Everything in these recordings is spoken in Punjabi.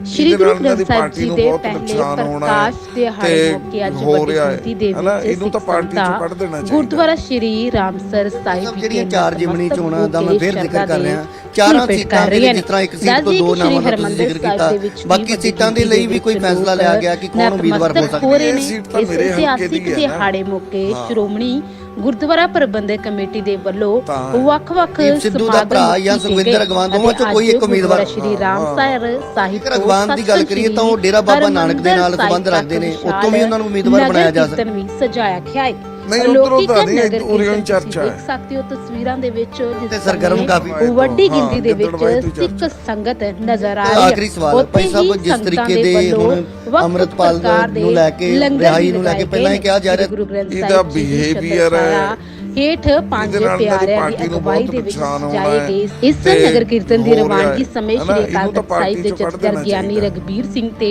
ਸ਼੍ਰੀ ਗੁਰੂ ਗ੍ਰੰਥ ਸਾਹਿਬ ਜੀ ਦੇ ਪਹਿਲੇ ਪ੍ਰਕਾਸ਼ ਦਿਹਾੜੇ ਮੌਕੇ ਅੱਜ ਵੱਡੀ ਗਿਣਤੀ ਦੇ ਹਨਾ ਵਿੱਚ ਇਹਨੂੰ ਤਾਂ ਪਾਰਟੀ ਚੋਂ ਕੱਢ ਦੇਣਾ ਚਾਹੀਦਾ ਗੁਰਦੁਆਰਾ ਸ਼੍ਰੀ ਰਾਮਸਰ ਸਾਹਿਬ ਵਿਖੇ ਜਿਹੜੀਆਂ ਚਾਰ ਜਿਮਣੀ ਨਤਮਸਤਕ ਚੋਣਾਂ ਦਾ ਮੈਂ ਫਿਰ ਜ਼ਿਕਰ ਕਰ ਰਿਹਾ ਚਾਰਾਂ ਸੀਟਾਂ ਦੇ ਜਿਸ ਤਰ੍ਹਾਂ ਇੱਕ। ਸੀਟ ਤੋਂ ਦੋ ਨਾਮਾਂ ਦਾ ਜ਼ਿਕਰ ਕੀਤਾ ਬਾਕੀ ਸੀਟਾਂ ਦੇ ਲਈ ਵੀ ਕੋਈ ਫੈਸਲਾ ਲਿਆ ਗਿਆ ਕਿ ਕੌਣ ਉਮੀਦਵਾਰ ਹੋ ਸਕਦਾ ਨੇ ਇਹ ਸੀਟ ਤਾਂ ਇਸ ਮੇਰੇ ਹਲਕੇ ਦੀ ਇਤਿਹਾਸਿਕ ਹੈ ਨਾ। ਦਿਹਾੜੇ ਮੌਕੇ। ਸ਼੍ਰੋਮਣੀ ਗੁਰਦੁਆਰਾ ਪ੍ਰਬੰਧਕ ਕਮੇਟੀ ਦੇ ਵੱਲੋਂ ਵੱਖ-ਵੱਖ ਸਿੱਧੂ ਦਾ ਭਰਾ ਜਾਂ ਸੁਖਵਿੰਦਰ ਅਗਵਾਨ ਦੋਵਾਂ ਚੋਂ ਕੋਈ ਇੱਕ ਉਮੀਦਵਾਰ। ਸ਼੍ਰੀ ਰਾਮਸਰ ਸਾਹਿਬ ਜੇਕਰ ਅਗਵਾਨ ਦੀ ਗੱਲ ਕਰੀਏ ਤਾਂ ਉਹ ਡੇਰਾ ਬਾਬਾ ਨਾਨਕ ਦੇ ਨਾਲ ਸੰਬੰਧ ਰੱਖਦੇ ਨੇ। ਉੱਥੋਂ ਵੀ ਉਹਨਾਂ ਨੂੰ ਉਮੀਦਵਾਰ ਬਣਾਇਆ ਜਾ ਸਕਦਾ। ਸਜਾਇਆ ਗਿਆ ਹੈ। ਨਹੀਂ, ਉੱਧਰੋਂ ਤਾਂ ਨਹੀਂ, ਨਗਰ ਉਰੇ ਹੀ ਕੀਰਤਨ ਚਰਚਾ ਹੈ। ਦੇਖ ਸਕਦੇ ਹੋ ਤਸਵੀਰਾਂ ਦੇ ਵਿੱਚ ਜਿਸ ਤੇ ਸਰਗਰਮ ਕਾਫੀ। ਵੱਡੀ ਗਿਣਤੀ ਦੇ ਵਿੱਚ ਸਿੱਖ ਸੰਗਤ ਨਜ਼ਰ ਆ ਰਹੀ ਹੈ ਆਖਰੀ ਸਵਾਲ ਭਾਈ ਸਾਹਿਬ ਜਿਸ ਤਰੀਕੇ ਦੇ ਹੁਣ ਅੰਮ੍ਰਿਤਪਾਲ ਨੂੰ ਲੈ ਕੇ ਰਿਹਾਈ ਨੂੰ ਲੈ ਕੇ ਪਹਿਲਾਂ ਹੀ ਕਿਹਾ ਜਾ ਰਿਹਾ ਇਹਦਾ behavior ਹੈ। ਹੇਠ ਪੰਜ ਪਿਆਰਿਆਂ ਦੀ ਅਗਵਾਈ ਦੇ ਵਿੱਚ ਜਾਏ ਹੈ। ਗਏ ਇਸ ਨਗਰ ਕੀਰਤਨ ਦੀ ਹੋ ਰਵਾਨਗੀ ਹੈ। ਸਮੇਂ ਸ਼੍ਰੀ ਅਕਾਲ ਤਾਂ ਤਖਤ ਸਾਹਿਬ ਦੇ ਜਥੇਦਾਰ ਗਿਆਨੀ। ਰਗਬੀਰ ਸਿੰਘ ਤੇ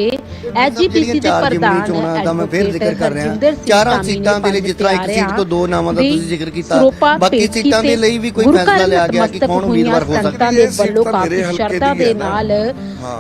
ਐਜੀਪੀਸੀ ਦੇ ਪ੍ਰਧਾਨ ਦਾ ਮੈਂ ਫਿਰ ਜ਼ਿਕਰ ਕਰ ਰਿਹਾ ਚਾਰਾਂ ਸੀਟਾਂ ਦੇ ਲਈ ਜਿਸ ਤਰ੍ਹਾਂ ਇੱਕ ਸੀਟ ਤੋਂ ਦੋ ਨਾਮਾਂ ਦਾ ਤੁਸੀਂ ਜ਼ਿਕਰ ਕੀਤਾ ਬਾਕੀ ਸੀਟਾਂ ਦੇ। ਲਈ ਵੀ ਕੋਈ ਫੈਸਲਾ ਲਿਆ ਗਿਆ ਕਿ ਕੌਣ ਉਮੀਦਵਾਰ ਹੋ ਸਕਦਾ ਸੰਗਤਾਂ ਦੇ ਵੱਲੋਂ ਕਾਫੀ ਸ਼ਰਧਾ ਦੀ ਹੈ। ਨਾਲ ਹਾਂ।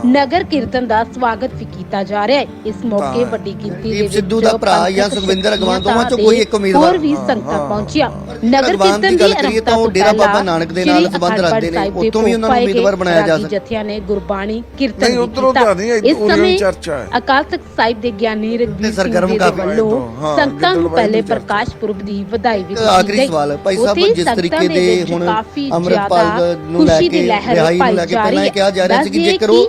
ਨਗਰ ਕੀਰਤਨ ਦਾ ਸਵਾਗਤ ਵੀ ਕੀਤਾ ਜਾ ਰਿਹਾ ਹੈ ਇਸ ਮੌਕੇ ਵੱਡੀ ਗਿਣਤੀ ਦੇ ਵਿੱਚ ਸਿੱਧੂ ਦਾ ਭਰਾ ਜਾਂ ਸੁਖਵਿੰਦਰ ਅਗਵਾਨ ਦੋਵਾਂ ਚੋਂ ਕੋਈ ਇੱਕ ਉਮੀਦਵਾਰ। ਹੋਰ ਵੀ ਸੰਗਤਾਂ ਪਹੁੰਚੀਆਂ ਨਗਰ ਕੀਰਤਨ ਦੀ ਕਰੀਏ ਤਾਂ ਡੇਰਾ ਬਾਬਾ ਨਾਨਕ ਦੇ ਨਾਲ ਸੰਬੰਧ ਰੱਖਦੇ ਨੇ, ਉੱਥੋਂ ਵੀ ਉਹਨਾਂ ਨੂੰ ਉਮੀਦਵਾਰ ਬਣਾਇਆ ਜਾ ਸਕਦਾ। ਜਥਿਆਂ ਨੇ ਗੁਰਬਾਣੀ ਕੀਰਤਨ ਕੀਤਾ ਤਾਂ ਨਹੀਂ, ਇਸ ਸਮੇਂ ਚਰਚਾ ਹੈ। ਅਕਾਲ ਤਖਤ ਸਾਹਿਬ ਦੇ ਗਿਆਨੀ ਰਗਬੀਰ ਸਿੰਘ ਦੇ ਵੱਲੋਂ ਸੰਗਤਾਂ ਨੂੰ ਪਹਿਲੇ। ਪ੍ਰਕਾਸ਼ ਪੁਰਬ ਦੀ ਵਧਾਈ ਵੀ ਦਿੱਤੀ ਆਖਰੀ ਗਈ। ਸਵਾਲ ਭਾਈ ਸਾਹਿਬ ਜਿਸ ਤਰੀਕੇ ਦੇ ਹੁਣ ਜ਼ਿਆਦਾ ਨੂੰ ਲੈ ਕੇ ਲਹਿਰ ਰਿਹਾਈ ਨੂੰ ਲੈ ਕੇ ਪਹਿਲਾਂ ਇਹ ਕਿਹਾ ਜਾ ਰਿਹਾ ਸੀ ਕਿ ਜੇਕਰ ਉਹ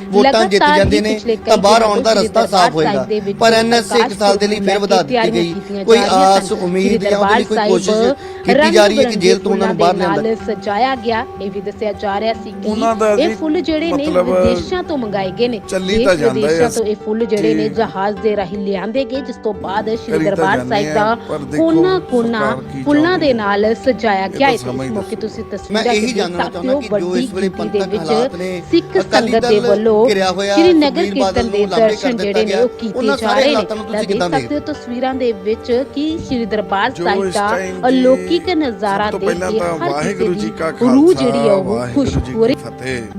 ਵੋਟਾਂ ਜਿੱਤ ਜਾਂਦੇ ਨੇ ਤਾਂ ਬਾਹਰ ਆਉਣ ਦਾ ਰਸਤਾ ਸਾਫ਼ ਹੋਏਗਾ। ਪਰ ਐਨਐਸਏ ਇੱਕ ਸਾਲ ਦੇ ਲਈ ਫਿਰ ਵਧਾ ਦਿੱਤੀ ਗਈ। ਕੋਈ ਆਸ ਉਮੀਦ ਜਾਂ ਉਹਦੀ ਕੋਈ ਕੋਸ਼ਿਸ਼ ਕੀਤੀ ਜਾ ਰਹੀ ਹੈ ਕਿ ਜੇਲ੍ਹ ਤੋਂ ਉਹਨਾਂ ਨੂੰ ਬਾਹਰ ਲਿਆਂਦਾ। ਸਜਾਇਆ ਗਿਆ ਇਹ ਵੀ ਦੱਸਿਆ ਜਾ ਰਿਹਾ ਸੀ ਕਿ ਉਹਨਾਂ ਦਾ ਇਹ ਫੁੱਲ ਜਿਹੜੇ ਨੇ ਵਿਦੇਸ਼ਾਂ ਤੋਂ ਮੰਗਾਏ ਗਏ ਨੇ। ਚੱਲੀ ਦੇਸ਼ ਤਾਂ ਜਾਂਦਾ ਹੈ ਵਿਦੇਸ਼ਾਂ ਤੋਂ ਇਹ ਫੁੱਲ ਜਿਹੜੇ ਨੇ। ਜਹਾਜ਼ ਦੇ ਰਾਹੀਂ ਲਿਆਂਦੇ ਗਏ ਜਿਸ ਤੋਂ ਬਾਅਦ ਸ਼੍ਰੀ ਦਰਬਾਰ ਸਾਹਿਬ ਦਾ ਕੋਨਾ ਕੋਨਾ ਫੁੱਲਾਂ ਦੇ ਨਾਲ ਸਜਾਇਆ ਗਿਆ ਇਸ ਮੌਕੇ। ਤੁਸੀਂ ਮੈਂ ਤਸਵੀਰਾਂ ਇਹੀ ਦੇਖ ਸਕਦੇ ਚਾਹੁੰਦਾ ਹੋ ਕਿ ਜੋ ਵੱਡੀ ਇਸ ਵੇਲੇ ਗਿਣਤੀ ਦੇ ਪੰਥਕ ਹਾਲਾਤ ਨੇ ਵਿੱਚ ਸਿੱਖ ਸੰਗਤ ਦੇ ਦਲ ਵੱਲੋਂ ਘਿਰਿਆ ਹੋਇਆ ਸ਼੍ਰੀ ਨਗਰ ਕੀਰਤਨ ਦੇ ਦਰਸ਼ਨ ਜਿਹੜੇ ਨੇ ਦਿੱਤਾ ਉਹ ਗਿਆ। ਕੀਤੇ ਉਹਨਾਂ ਜਾ ਸਾਰੇ ਰਹੇ ਨੇ। ਤਾਂ ਦੇਖ ਕਿੱਦਾਂ ਸਕਦੇ ਹੋ ਤਸਵੀਰਾਂ ਦੇ ਵਿੱਚ ਕਿ ਸ਼੍ਰੀ ਦਰਬਾਰ ਸਾਹਿਬ ਦਾ ਅਲੌਕਿਕ ਨਜ਼ਾਰਾ ਦੇਖ ਪਹਿਲਾਂ ਕੇ ਹਰ ਕਿਸੇ ਜੀ ਕਾ ਦੀ ਰੂਹ ਖਾਲਸਾ ਜਿਹੜੀ ਆ ਉਹ ਖੁਸ਼ ਹੋ ਰਹੀ।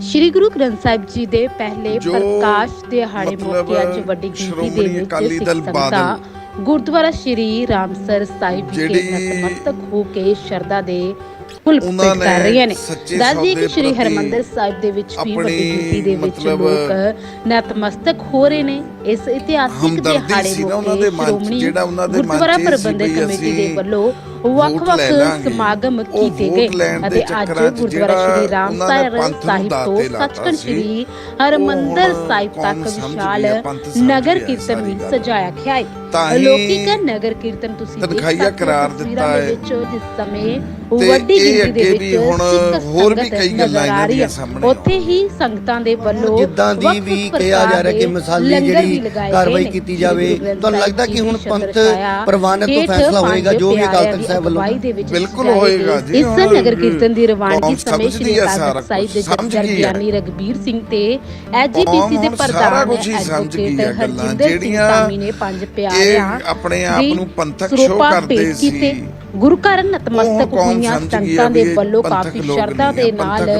ਸ਼੍ਰੀ ਗੁਰੂ ਗ੍ਰੰਥ ਸਾਹਿਬ ਜੀ ਦੇ ਪਹਿਲੇ ਪ੍ਰਕਾਸ਼ ਦਿਹਾੜੇ ਮੌਕੇ ਅੱਜ ਵੱਡੀ ਗਿਣਤੀ ਦੇ ਵਿੱਚ ਅਕਾਲੀ ਸਿੱਖ ਸੰਗਤਾਂ ਗੁਰਦੁਆਰਾ ਸ਼੍ਰੀ ਰਾਮਸਰ ਸਾਹਿਬ ਵਿਖੇ ਨਤਮਸਤਕ ਹੋ ਕੇ ਸ਼ਰਧਾ ਦੇ ਫੁੱਲ ਉਹਨਾਂ ਕਰ ਰਹੀਆਂ ਨੇ। ਦੱਸਦੇ ਕਿ ਸ਼੍ਰੀ ਹਰਮੰਦਰ ਸਾਹਿਬ ਦੇ ਵਿੱਚ ਵੀ ਵੱਡੀ ਗਿਣਤੀ ਦੇ ਵਿੱਚ ਲੋਕ ਨਤਮਸਤਕ ਹੋ ਰਹੇ ਨੇ। ਇਸ ਇਤਿਹਾਸਿਕ ਦਿਹਾੜੇ ਸੀ ਨਾ ਉਹਨਾਂ ਮੌਕੇ ਦੇ ਮਨ 'ਚ, ਸ਼੍ਰੋਮਣੀ ਜਿਹੜਾ ਉਹਨਾਂ ਦੇ ਮਨ 'ਚ ਗੁਰਦੁਆਰਾ ਪ੍ਰਬੰਧਕ ਕਮੇਟੀ ਦੇ ਵੱਲੋਂ ਵੱਖ-ਵੱਖ। ਸਮਾਗਮ ਕੀਤੇ ਗਏ ਅਤੇ ਅੱਜ ਗੁਰਦੁਆਰਾ ਸ਼੍ਰੀ ਰਾਮ ਸਾਹਿਬ ਤੋਂ ਸੱਚਖੰਡ ਸ਼੍ਰੀ ਹਰਮੰਦਰ ਸਾਹਿਬ ਤੱਕ ਵਿਸ਼ਾਲ ਨਗਰ ਕੀਰਤਨ ਵੀ। ਸਜਾਇਆ ਗਿਆ ਹੈ ਅਲੌਕਿਕ ਨਗਰ ਕੀਰਤਨ ਤੁਸੀਂ ਤਨਖਾਹੀਆ ਕਰਾਰ ਦਿੱਤਾ ਹੈ। ਵਿੱਚ ਜਿਸ ਸਮੇਂ ਵੱਡੀ ਗਿਣਤੀ ਦੇ ਵਿੱਚ ਹੁਣ ਹੋਰ ਵੀ ਕਈ ਗੱਲਾਂ ਇਹਨਾਂ ਦੀਆਂ ਹੈ। ਸਾਹਮਣੇ ਉੱਥੇ ਹੀ ਸੰਗਤਾਂ ਦੇ ਵੱਲੋਂ ਜਿੱਦਾਂ ਦੀ ਵੀ ਕਿਹਾ ਜਾ ਰਿਹਾ ਕਿ ਮਿਸਾਲੀ ਜਿਹੜੀ ਲਗਾਏ ਗਏ ਕਾਰਵਾਈ। ਕੀਤੀ ਜਾਵੇ ਤੁਹਾਨੂੰ ਲੱਗਦਾ ਕਿ ਹੁਣ ਦੀ ਪੰਥ ਪ੍ਰਵਾਨਿਤ ਤੋਂ ਫੈਸਲਾ ਹੋਏਗਾ ਜੋ ਵੀ ਅਕਾਲ ਤਖਤ ਦੀ ਸਾਹਿਬ ਵੱਲੋਂ ਦੇ ਬਿਲਕੁਲ ਹੋਏਗਾ। ਜੀ, ਇਸ ਨਗਰ ਕੀਰਤਨ ਦੀ ਰਵਾਨਗੀ ਸਮੇਂ ਸ਼੍ਰੀ ਅਕਾਲ ਸਾਹਿਬ ਦੇ ਹੈ। ਗਿਆਨੀ ਰਗਬੀਰ ਸਿੰਘ ਤੇ ਐਜੀਪੀਸੀ ਦੇ ਪ੍ਰਧਾਨ ਐਡਵੋਕੇਟ ਹਰਜਿੰਦਰ ਸਿੰਘ ਜਿਹੜੀਆਂ ਧਾਮੀ ਨੇ ਪੰਜ ਪਿਆਰਿਆਂ ਇਹ ਆਪਣੇ ਆਪ ਦੀ ਨੂੰ ਪੰਥਕ ਸ਼ੋਅ ਕਰਦੇ। ਸੀ। ਗੁਰੂ ਘਰ ਨਤਮਸਤਕ ਹੋਈਆਂ ਸੰਗਤਾਂ ਦੇ ਵੱਲੋਂ ਕਾਫੀ ਸ਼ਰਧਾ ਦੇ ਨਾਲ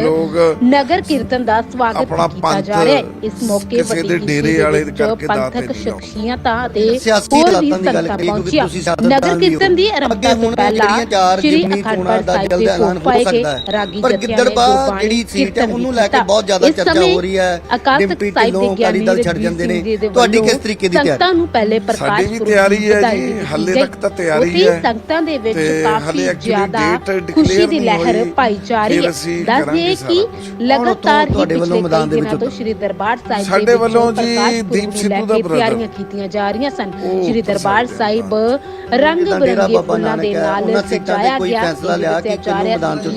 ਨਗਰ ਕੀਰਤਨ ਦਾ ਸਵਾਗਤ ਕੀਤਾ ਜਾ ਰਿਹਾ ਹੈ ਇਸ ਮੌਕੇ ਕਿਸੇ ਵੱਡੀ ਡੇਰੇ ਵਾਲੇ ਕਰਕੇ ਪੰਥਕ। ਸ਼ਖਸੀਅਤਾਂ ਤੇ ਸਿਆਸੀ ਹੋਰ ਵੀ ਕਿਉਂਕਿ ਪਹੁੰਚੀਆਂ ਨਗਰ। ਕੀਰਤਨ ਦੀ ਆਰੰਭਤਾ ਤੋਂ ਪਹਿਲਾਂ ਜਿਹੜੀਆਂ ਚਾਰ ਸ਼੍ਰੀ ਅਖੰਡ ਸਾਹਿਬ ਜਲਦ ਦੇ ਐਲਾਨ ਭੋਗ ਹੋ ਪਾਏ ਸਕਦਾ ਹੈ। ਰਾਗੀ ਜਥਿਆਂ ਨੇ ਜਿਹੜੀ ਸੀਟ ਹੈ ਉਹਨੂੰ ਲੈ ਕੇ। ਬਹੁਤ ਜ਼ਿਆਦਾ ਚਰਚਾ ਹੋ ਰਹੀ ਹੈ ਡਿੰਪੀ ਸਾਹਿਬ ਢਿੱਲੋਂ ਦੇ ਅਕਾਲੀ ਦਲ ਗਿਆਨੀ ਛੱਡ ਜਾਂਦੇ ਨੇ ਤੁਹਾਡੀ ਕਿਸ ਤਰੀਕੇ ਦੀ ਤਿਆਰੀ ਸੰਗਤਾਂ ਨੂੰ ਪਹਿਲੇ ਪ੍ਰਕਾਸ਼ ਸਾਡੀ ਵੀ ਪੁਰਬ ਤਿਆਰੀ ਦੀ ਹੈ ਵਧਾਈ ਜੀ, ਵੀ ਦਿੱਤੀ ਹਾਲੇ ਗਈ। ਤੱਕ ਤਾਂ ਤਿਆਰੀ ਉੱਥੇ ਹੈ। ਸੰਗਤਾਂ ਦੇ ਵਿੱਚ ਕਾਫੀ ਜ਼ਿਆਦਾ ਖੁਸ਼ੀ ਦੀ ਨਹੀਂ ਲਹਿਰ ਹੋਈ। ਪਾਈ ਜਾ ਰਹੀ ਫਿਰ ਹੈ ਅਸੀਂ ਦੱਸਦੇ ਕਰਾਂਗੇ ਕਿ। ਲਗਾਤਾਰ ਹੀ ਪਿਛਲੇ ਮੈਦਾਨ ਕਈ ਦੇ ਦਿਨਾਂ ਵਿੱਚ ਤੋਂ ਸ਼੍ਰੀ ਦਰਬਾਰ ਸਾਹਿਬ ਸਾਡੇ ਦੇ ਵੱਲੋਂ ਜੀ ਦੀਪ ਸਿੱਧੂ ਦਾ। ਤਿਆਰੀਆਂ ਕੀਤੀਆਂ ਜਾ ਰਹੀਆਂ ਸਨ ਸ਼੍ਰੀ ਦਰਬਾਰ ਸਾਹਿਬ ਹਾਂ। ਰੰਗ ਬਿਰੰਗੇ ਫੁੱਲਾਂ ਦੇ ਹੈ, ਨਾਲ ਸਜਾਇਆ ਕੋਈ ਗਿਆ ਫੈਸਲਾ ਲਿਆ ਕਿ ਦੱਸਿਆ ਜਾ ਰਿਹਾ ਮੈਦਾਨ ਚੋਂ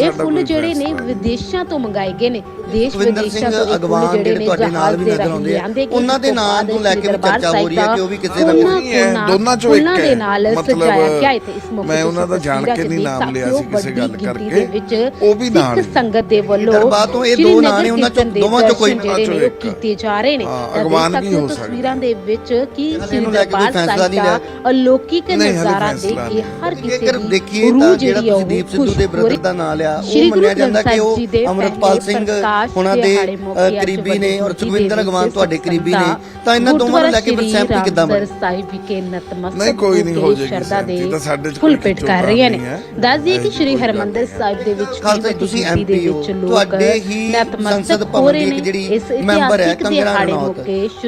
ਇਹ ਫੁੱਲ ਜਿਹੜੇ ਨੇ ਨਹੀਂ। ਵਿਦੇਸ਼ਾਂ ਤੋਂ ਮੰਗਾਏ ਗਏ ਨੇ ਦੇਸ਼ ਵਿਦੇਸ਼ਾਂ ਤੋਂ ਅਗਵਾਨ ਜਿਹੜੇ ਨੇ ਤੁਹਾਡੇ ਨਾਲ ਵੀ ਦੇ ਨਜ਼ਰ ਆਉਂਦੇ ਆ, ਉਹਨਾਂ ਦੇ ਨਾਂ ਨੂੰ ਲੈ ਕੇ ਵੀ ਚਰਚਾ ਹੋ ਰਹੀ ਹੈ ਕਿ ਉਹ ਵੀ ਕਿਸੇ ਨਾ ਕੋਨਾ ਕਿਸੇ- ਕੋਨਾ ਦੋਨਾਂ ਚੋਂ ਇੱਕ ਦੇ ਹੈ। ਨਾਲ ਮਤਲਬ ਸਜਾਇਆ ਗਿਆ ਹੈ ਤੇ ਇਸ ਮੌਕੇ ਮੈਂ ਉਹਨਾਂ ਦਾ ਜਾਣ ਕੇ ਨਹੀਂ ਨਾਮ ਲਿਆ ਸੀ ਕਿਸੇ ਗੱਲ ਕਰਕੇ ਉਹ ਵੀ ਨਾਲ। ਸੰਗਤ ਦੇ ਵੱਲੋਂ ਦਰਬਾਰ ਤੋਂ ਇਹ ਦੋ ਨਾਂ ਨੇ, ਉਹਨਾਂ ਚੋਂ ਦੋਵਾਂ ਚੋਂ ਕੋਈ- ਚੋਂ ਨੇ ਉਹ ਇੱਕ। ਕੀਤੇ ਜਾ ਰਹੇ ਨੇ ਅਗਵਾਨ ਵੀ ਹੋ ਸਕਦਾ। ਤਸਵੀਰਾਂ ਦੇ ਵਿੱਚ ਕੀ ਸ਼੍ਰੀ ਦਰਬਾਰ ਸਾਹਿਬ ਦਾ। ਅਲੌਕਿਕ ਨਜ਼ਾਰਾ ਦੇਖ ਕੇ। ਹਰ ਕਿਸੇ ਦੀ ਦੇਖੀਏ ਤਾਂ ਜਿਹੜੀ ਤੁਸੀਂ ਦੀਪ ਸਿੱਧੂ ਦੇ ਬ੍ਰਦਰ ਦਾ ਨਾਂ ਲਿਆ ਉਹ ਮੰਨਿਆ ਜਾਂਦਾ ਕਿ ਉਹ ਅਮਰਪਾਲ ਸਿੰਘ ਉਹਨਾਂ ਦੇ ਕਰੀਬੀ ਨੇ ਔਰ ਸੁਖਵਿੰਦਰ ਅਗਵਾਨ ਤੁਹਾਡੇ ਕਰੀਬੀ ਨੇ ਤਾਂ ਇਹਨਾਂ ਦੋਵਾਂ ਨੂੰ ਲੈ ਕੇ ਫਿਰ ਗੁਰਦੁਆਰਾ ਸਹਿਮਤੀ ਕਿੱਦਾਂ ਬਣੀ ਰਾਮਸਰ ਸਾਹਿਬ ਵਿਖੇ ਨਤਮਸਤਕ ਨਹੀਂ, ਕੋਈ ਨਹੀਂ ਹੋ ਜਾਏਗੀ ਸ਼ਰਧਾ ਦੇ ਸਹਿਮਤੀ ਤਾਂ ਸਾਡੇ 'ਚ ਕੋਈ ਪੇਟ ਕਰ ਰਹੀਆਂ ਨੇ। ਦੱਸ ਦਈਏ ਕਿ ਸ਼੍ਰੀ ਹਰਮੰਦਰ ਸਾਹਿਬ ਦੇ ਵਿੱਚ ਖਾਲਸਾ ਤੁਸੀਂ MP ਹੋ, ਤੁਹਾਡੇ ਹੀ ਸੰਸਦ ਭਵਨ ਦੀ ਜਿਹੜੀ ਮੈਂਬਰ ਹੈ ਕੰਗਣਾ ਰਣੌਤ।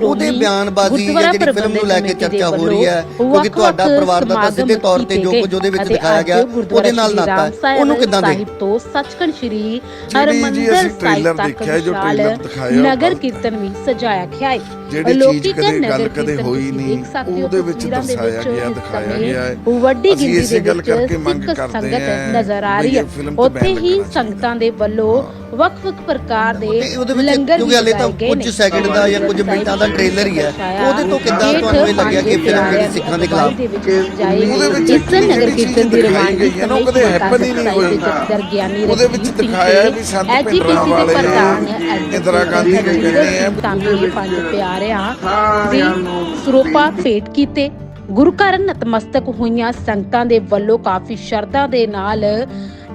ਉਹਦੇ ਬਿਆਨਬਾਜ਼ੀ ਜਾਂ ਜਿਹੜੀ ਫਿਲਮ ਨੂੰ ਲੈ ਕੇ ਚਰਚਾ ਹੋ ਰਹੀ ਹੈ ਕਿਉਂਕਿ ਤੁਹਾਡਾ ਪਰਿਵਾਰ ਦਾ ਤਾਂ ਸਿੱਧੇ ਤੌਰ ਤੇ ਜੋ ਕੁਝ ਉਹਦੇ ਵਿੱਚ ਦਿਖਾਇਆ ਗਿਆ ਉਹਦੇ ਨਾਲ ਨਾਤਾ ਹੈ। ਉਹਨੂੰ ਕਿੱਦਾਂ ਦੇ ਤੋਂ ਸੱਚਖੰਡ ਸ਼੍ਰੀ ਹਰਮੰਦਰ ਸਾਹਿਬ ਤੱਕ ਦੇਖਿਆ, ਜੋ ਦਿਖਾਇਆ ਨਗਰ ਕੀਰਤਨ ਵੀ ਸਜਾਇਆ ਗਿਆ ਹੈ। ਜਿਹੜੀ ਚੀਜ਼ ਕਦੇ ਗੱਲ ਕਦੇ ਹੋਈ ਨਹੀਂ, ਉਹਦੇ ਵਿੱਚ ਦਰਸਾਇਆ ਗਿਆ, ਦਿਖਾਇਆ ਸਮੇਂ ਗਿਆ ਹੈ। ਵੱਡੀ ਗਿਣਤੀ ਦੇ ਗੱਲ ਵਿੱਚ ਕਰਕੇ ਮੰਗ ਕਰਦੇ ਸੰਗਤ ਹਾਂ ਨਜ਼ਰ ਆ ਰਹੀ ਹੈ ਉੱਥੇ ਹੀ ਸੰਗਤਾਂ ਦੇ ਵੱਲੋਂ ਵੱਖ-ਵੱਖ ਪ੍ਰਕਾਰ ਦੇ ਲੰਗਰ ਕਿਉਂਕਿ ਹਲੇ ਤਾਂ ਕੁਝ। ਸੈਕਿੰਡ ਦਾ ਜਾਂ ਕੁਝ ਮਿੰਟਾਂ ਦਾ ਟ੍ਰੇਲਰ ਹੀ ਹੈ ਉਹਦੇ ਤੋਂ ਕਿੱਦਾਂ ਤੁਹਾਨੂੰ ਇਹ ਲੱਗਿਆ ਕਿ ਫਿਲਮ ਜਿਹੜੀ ਸਿੱਖਾਂ ਦੇ ਖਿਲਾਫ ਉਹਦੇ ਵਿੱਚ ਇਸ ਨਗਰ ਕੀਰਤਨ ਦੀ ਰਵਾਨਗੀ ਉਹ ਕਦੇ happen ਹੀ ਨਹੀਂ ਹੋਈ। ਗਿਆਨੀ ਉਹਦੇ ਵਿੱਚ ਦਿਖਾਇਆ ਵੀ ਸੰਤ ਭਿੰਡਰਾਂ ਵਾਲੇ ਇੰਦਰਾ ਗਾਂਧੀ ਕਹਿੰਦੇ ਆ ਤਾਂ ਇਹ ਪੰਜ ਪਿਆਰਿਆਂ ਦੀ ਸਰੂਪਾ ਭੇਟ ਕੀਤੇ। ਗੁਰੂ ਘਰ ਨਤਮਸਤਕ ਹੋਈਆਂ ਸੰਗਤਾਂ ਦੇ ਵੱਲੋਂ ਕਾਫੀ ਸ਼ਰਧਾ ਦੇ ਨਾਲ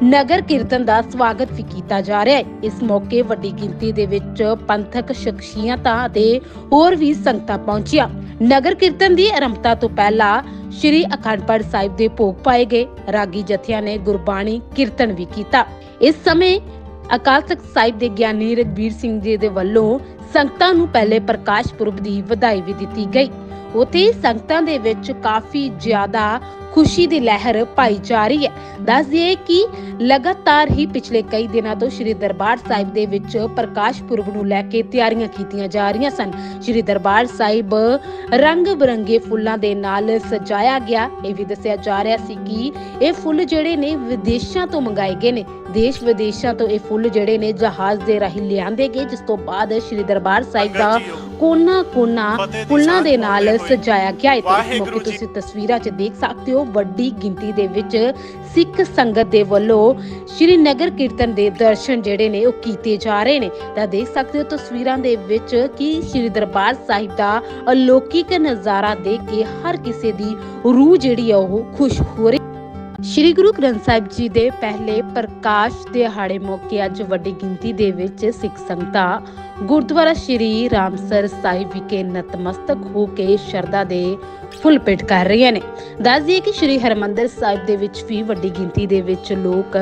ਨਗਰ ਕੀਰਤਨ ਦਾ ਸਵਾਗਤ ਵੀ ਕੀਤਾ ਜਾ ਰਿਹਾ ਹੈ। ਇਸ ਮੌਕੇ ਵੱਡੀ ਗਿਣਤੀ ਦੇ ਵਿੱਚ ਪੰਥਕ ਸ਼ਖਸੀਅਤਾਂ ਅਤੇ ਹੋਰ ਵੀ ਸੰਗਤਾਂ ਪਹੁੰਚੀਆਂ। ਨਗਰ ਕੀਰਤਨ ਦੀ ਆਰੰਭਤਾ ਤੋਂ ਪਹਿਲਾਂ ਸ਼੍ਰੀ ਅਖੰਡ ਪਾਠ ਸਾਹਿਬ ਦੇ ਭੋਗ ਪਾਏ ਗਏ। ਰਾਗੀ ਜਥਿਆਂ ਨੇ ਗੁਰਬਾਣੀ ਕੀਰਤਨ ਵੀ ਕੀਤਾ। ਇਸ ਸਮੇਂ ਅਕਾਲ ਤਖਤ ਸਾਹਿਬ ਦੇ ਗਿਆਨੀ ਰਗਬੀਰ ਸਿੰਘ ਜੀ ਦੇ ਵੱਲੋਂ ਸੰਗਤਾਂ ਨੂੰ ਪਹਿਲੇ ਪ੍ਰਕਾਸ਼ ਪੁਰਬ ਦੀ ਵਧਾਈ ਵੀ ਦਿੱਤੀ ਗਈ। ਉਥੇ ਸੰਗਤਾਂ ਦੇ ਵਿੱਚ ਕਾਫੀ ਜ਼ਿਆਦਾ ਖੁਸ਼ੀ ਦੀ ਲਹਿਰ ਪਾਈ ਜਾ ਰਹੀ ਹੈ। ਦੱਸ ਦਈਏ ਕਿ ਲਗਾਤਾਰ ਹੀ ਪਿਛਲੇ ਕਈ ਦਿਨਾਂ ਤੋਂ ਸ੍ਰੀ ਦਰਬਾਰ ਸਾਹਿਬ ਦੇ ਵਿੱਚ ਪ੍ਰਕਾਸ਼ ਪੁਰਬ ਨੂੰ ਲੈ ਕੇ ਤਿਆਰੀਆਂ ਕੀਤੀਆਂ ਜਾ ਰਹੀਆਂ ਸਨ। ਸ੍ਰੀ ਦਰਬਾਰ ਸਾਹਿਬ ਰੰਗ ਬਰੰਗੇ ਫੁੱਲਾਂ ਦੇ ਨਾਲ ਸਜਾਇਆ ਗਿਆ। ਇਹ ਵੀ ਦੱਸਿਆ ਜਾ ਰਿਹਾ ਸੀ ਕਿ ਇਹ ਫੁੱਲ ਜਿਹੜੇ ਨੇ ਵਿਦੇਸ਼ਾਂ ਤੋਂ ਮੰਗਾਏ ਗਏ ਨੇ। ਦੇਸ਼ ਵਿਦੇਸ਼ਾਂ ਤੋਂ ਇਹ ਫੁੱਲ ਜਿਹੜੇ ਨੇ ਜਹਾਜ਼ ਦੇ ਰਾਹੀਂ ਲਿਆਂਦੇ ਗਏ ਜਿਸ ਤੋਂ ਬਾਅਦ ਸ੍ਰੀ ਦਰਬਾਰ ਸਾਹਿਬ ਦਾ ਕੋਨਾ ਕੋਨਾ ਫੁੱਲਾਂ ਦੇ ਨਾਲ ਸਜਾਇਆ ਗਿਆ। ਹੈ ਇਸ ਮੌਕੇ ਤੁਸੀਂ ਤਸਵੀਰਾਂ 'ਚ ਦੇਖ ਸਕਦੇ ਹੋ ਵੱਡੀ ਗਿਣਤੀ ਦੇ ਵਿੱਚ ਸਿੱਖ ਸੰਗਤ ਦੇ ਵੱਲੋਂ ਸ਼੍ਰੀ ਨਗਰ ਕੀਰਤਨ ਦੇ ਦਰਸ਼ਨ ਜਿਹੜੇ ਨੇ ਉਹ ਕੀਤੇ ਜਾ ਰਹੇ ਨੇ। ਤਾਂ ਦੇਖ ਸਕਦੇ ਹੋ ਤਸਵੀਰਾਂ ਦੇ ਵਿੱਚ ਕਿ ਸ਼੍ਰੀ ਦਰਬਾਰ ਸਾਹਿਬ ਦਾ ਅਲੌਕਿਕ ਨਜ਼ਾਰਾ ਦੇਖ ਕੇ ਹਰ ਕਿਸੇ ਦੀ ਰੂਹ ਜਿਹੜੀ ਆ ਉਹ ਖੁਸ਼ ਹੋ ਰਹੀ ਸ਼੍ਰੀ ਗੁਰੂ ਗ੍ਰੰਥ ਸਾਹਿਬ ਜੀ ਦੇ ਪਹਿਲੇ ਪ੍ਰਕਾਸ਼ ਦਿਹਾੜੇ ਮੌਕੇ ਅੱਜ ਵੱਡੀ ਗਿਣਤੀ ਦੇ ਵਿੱਚ ਸਿੱਖ ਸੰਗਤਾਂ ਗੁਰਦੁਆਰਾ ਸ਼੍ਰੀ ਰਾਮਸਰ ਸਾਹਿਬ ਵਿਖੇ ਨਤਮਸਤਕ ਹੋ ਕੇ ਸ਼ਰਧਾ ਦੇ ਫੁੱਲ ਪੇਟ ਕਰ ਰਹੀਆਂ ਨੇ। ਦੱਸ ਦਈਏ ਕਿ ਸ਼੍ਰੀ ਹਰਮੰਦਰ ਸਾਹਿਬ ਦੇ ਵਿੱਚ ਵੀ ਵੱਡੀ ਗਿਣਤੀ ਦੇ ਵਿੱਚ ਲੋਕ